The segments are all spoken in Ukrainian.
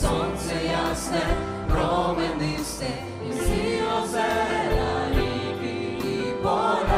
сонце ясне, променисте, і всі озера ріки і пора.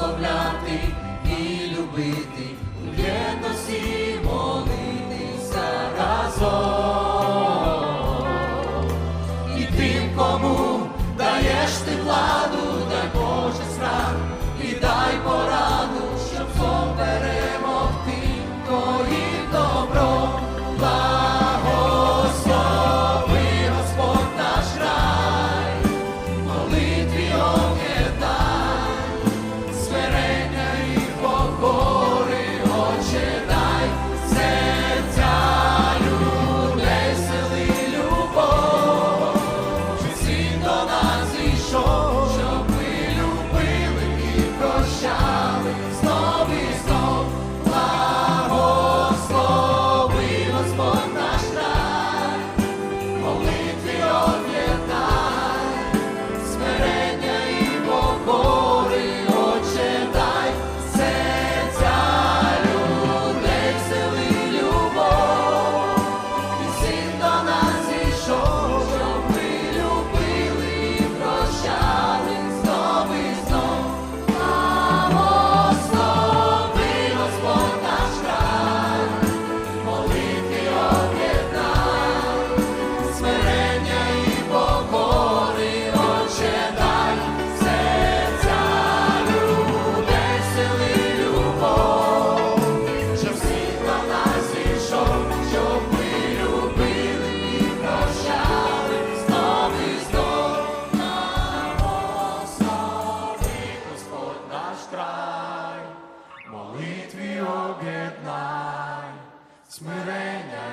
благословляй. об'єднань, смирення.